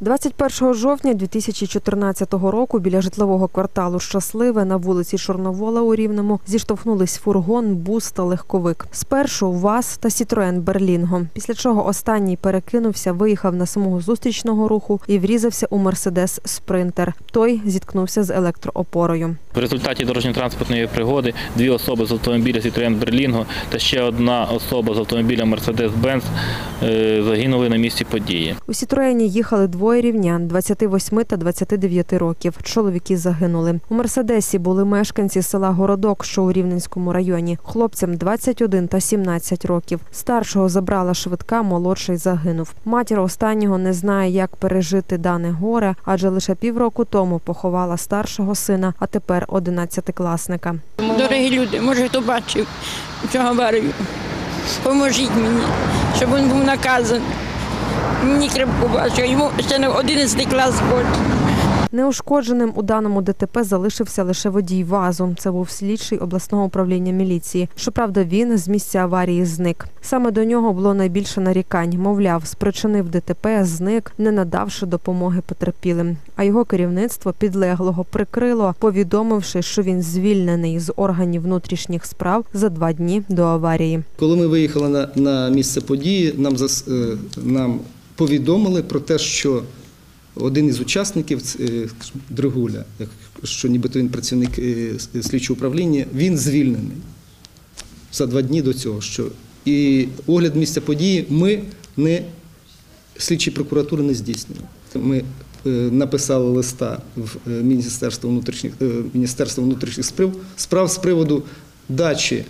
21 жовтня 2014 року біля житлового кварталу Щасливе на вулиці Чорновола у Рівному зіштовхнулись фургон, бус та легковик. Спершу ВАЗ та Сітроен Берлінго. Після чого останній перекинувся, виїхав на смугу зустрічного руху і врізався у Мерседес Спринтер. Той зіткнувся з електроопорою. В результаті дорожньо-транспортної пригоди дві особи з автомобіля Citroen Berlingo та ще одна особа з автомобіля Mercedes-Benz е, загинули на місці події. У Сітроені їхали двоє рівнян 28 та 29 років. Чоловіки загинули. У Мерседесі були мешканці села Городок, що у Рівненському районі. Хлопцям 21 та 17 років. Старшого забрала швидка, молодший загинув. Матір останнього не знає, як пережити дане горе, адже лише півроку тому поховала старшого сина, а тепер одинадцятикласника. Дорогі люди, може хто бачив, що говорю. Поможіть мені, щоб він був наказаний. Мені крепко бачу, йому ще не 11 клас хоче. Неушкодженим у даному ДТП залишився лише водій ВАЗу. Це був слідчий обласного управління міліції. Щоправда, він з місця аварії зник. Саме до нього було найбільше нарікань. Мовляв, спричинив ДТП, зник, не надавши допомоги потерпілим. А його керівництво підлеглого прикрило, повідомивши, що він звільнений з органів внутрішніх справ за два дні до аварії. Коли ми виїхали на, на місце події, нам, зас- е, нам повідомили про те, що один із учасників, е, Дригуля, що нібито він працівник е, слідчого управління, він звільнений за два дні до цього. Що і огляд місця події ми не слідчі прокуратури не здійснюємо. Ми е, написали листа в Міністерство внутрішніх, Міністерство внутрішніх справ, справ з приводу дачі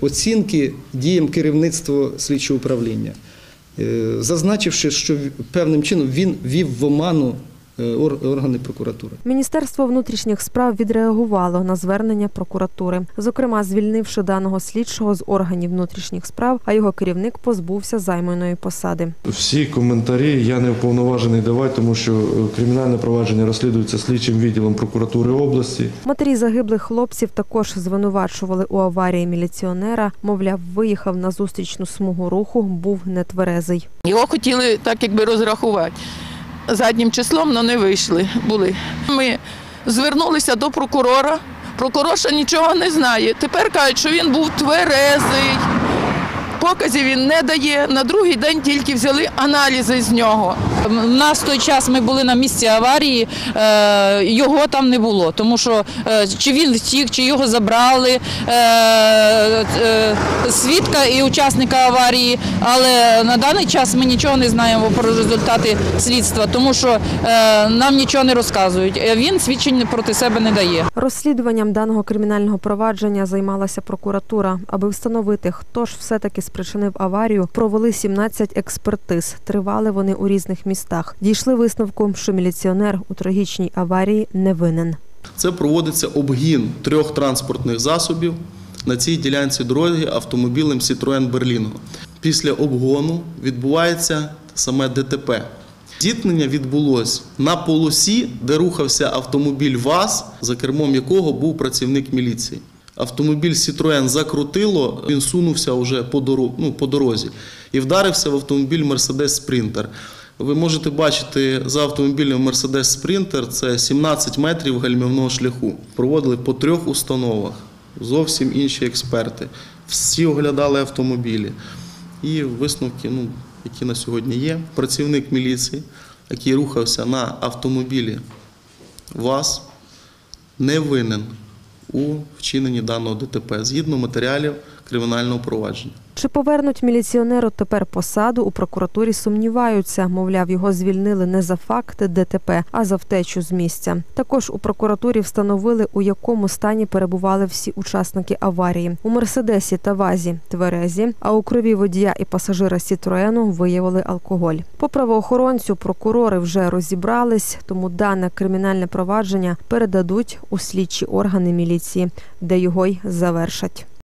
оцінки діям керівництва слідчого управління, зазначивши, що певним чином він вів в оману е, органи прокуратури. Міністерство внутрішніх справ відреагувало на звернення прокуратури, зокрема звільнивши даного слідчого з органів внутрішніх справ, а його керівник позбувся займаної посади. Всі коментарі я не вповноважений давати, тому що е, кримінальне провадження розслідується слідчим відділом прокуратури області. Матері загиблих хлопців також звинувачували у аварії міліціонера. Мовляв, виїхав на зустрічну смугу руху, був нетверезий. Його хотіли так якби розрахувати заднім числом, але не вийшли. Були. Ми звернулися до прокурора. Прокурор нічого не знає. Тепер кажуть, що він був тверезий. Показів він не дає. На другий день тільки взяли аналізи з нього. У нас в той час ми були на місці аварії, е, його там не було, тому що е, чи він втік, чи його забрали е, свідка і учасника аварії. Але на даний час ми нічого не знаємо про результати слідства, тому що нам нічого не розказують. Він свідчень проти себе не дає. Розслідуванням даного кримінального провадження займалася прокуратура. Аби встановити, хто ж все-таки спричинив аварію, провели 17 експертиз. Тривали вони у різних містах. Дійшли висновку, що міліціонер у трагічній аварії не винен. Це проводиться обгін трьох транспортних засобів на цій ділянці дороги автомобілем Citroen Berlingo. Після обгону відбувається саме ДТП. Зіткнення відбулось на полосі, де рухався автомобіль ВАЗ, за кермом якого був працівник міліції. Автомобіль Citroen закрутило, він сунувся вже по, доро- ну, по дорозі і вдарився в автомобіль Mercedes Sprinter. Ви можете бачити за автомобілем Mercedes Sprinter це 17 метрів гальмівного шляху. Проводили по трьох установах, зовсім інші експерти. Всі оглядали автомобілі. І висновки, ну, які на сьогодні є. Працівник міліції, який рухався на автомобілі ВАЗ, не винен у вчиненні даного ДТП. Згідно матеріалів кримінального провадження. Чи повернуть міліціонеру тепер посаду у прокуратурі сумніваються. Мовляв, його звільнили не за факти ДТП, а за втечу з місця. Також у прокуратурі встановили, у якому стані перебували всі учасники аварії. У Мерседесі та Вазі тверезі, а у крові водія і пасажира Сітроену виявили алкоголь. По правоохоронцю прокурори вже розібрались, тому дане кримінальне провадження передадуть у слідчі органи міліції, де його й завершать.